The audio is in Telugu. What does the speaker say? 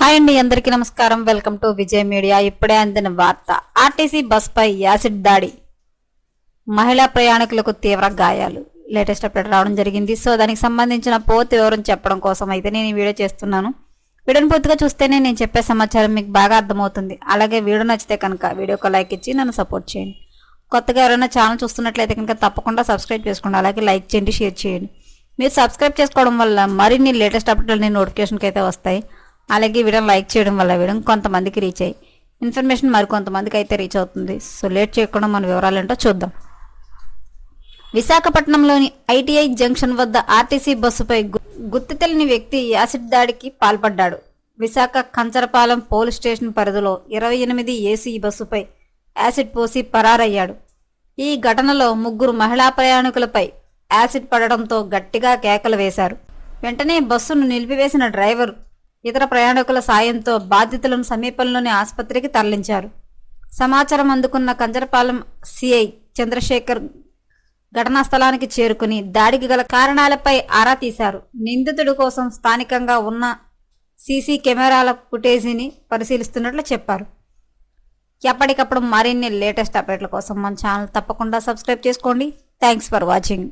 హాయ్ అండి అందరికీ నమస్కారం. Welcome to Vijay media. ఇప్పుడే అందిన వార్త. ఆర్టీసీ బస్పై యాసిడ్ దాడి. మహిళా ప్రయాణికులకు తీవ్ర గాయాలు. లేటెస్ట్ అప్డేట్ రావడం జరిగింది. సో దానికి సంబంధించిన పూర్తి వివరం చెప్పడం కోసం అయితే నేను ఈ వీడియో చేస్తున్నాను. వీడియోని పూర్తిగా చూస్తేనే నేను చెప్పే సమాచారం మీకు బాగా అర్థమవుతుంది. అలాగే వీడియో నచ్చితే కనుక వీడియోకి లైక్ ఇచ్చి నన్ను సపోర్ట్ చేయండి. కొత్తగా ఎవరైనా ఛానల్ చూస్తున్నట్లయితే కనుక తప్పకుండా సబ్స్క్రైబ్ చేసుకోండి. అలాగే లైక్ చేయండి షేర్ చేయండి. మీరు సబ్స్క్రైబ్ చేసుకోవడం వల్ల మరిన్ని లేటెస్ట్ అప్డేట్లు నోటిఫికేషన్కి అయితే వస్తాయి. అలాగే వీడియో లైక్ చేయడం వల్ల వీడియో కొంతమందికి రీచ్ అయ్యి ఇన్ఫర్మేషన్ మరి కొంతమందికి అయితే రీచ్ అవుతుంది. సో లేట్ చేయకుండా మన వివరాలు ఏంటో చూద్దాం. విశాఖపట్నంలోని ఐటీఐ జంక్షన్ వద్ద ఆర్టీసీ బస్సుపై గుర్తు తెలియని వ్యక్తి యాసిడ్ దాడికి పాల్పడ్డాడు. విశాఖ కంచరపాలెం పోలీస్ స్టేషన్ పరిధిలో ఇరవై ఎనిమిది ఏసీ బస్సుపై యాసిడ్ పోసి పరారయ్యాడు. ఈ ఘటనలో ముగ్గురు మహిళా ప్రయాణికులపై యాసిడ్ పడడంతో గట్టిగా కేకలు వేశారు. వెంటనే బస్సును నిలిపివేసిన డ్రైవర్ ఇతర ప్రయాణికుల సాయంతో బాధితులను సమీపంలోని ఆసుపత్రికి తరలించారు. సమాచారం అందుకున్న కంజరపాలెం సిఐ చంద్రశేఖర్ ఘటనా స్థలానికి చేరుకుని దాడికి గల కారణాలపై ఆరా తీశారు. నిందితుడి కోసం స్థానికంగా ఉన్న సీసీ కెమెరాల ఫుటేజీని పరిశీలిస్తున్నట్లు చెప్పారు. ఎప్పటికప్పుడు మరిన్ని లేటెస్ట్ అప్డేట్ల కోసం మన ఛానల్ తప్పకుండా సబ్స్క్రైబ్ చేసుకోండి. Thanks for watching.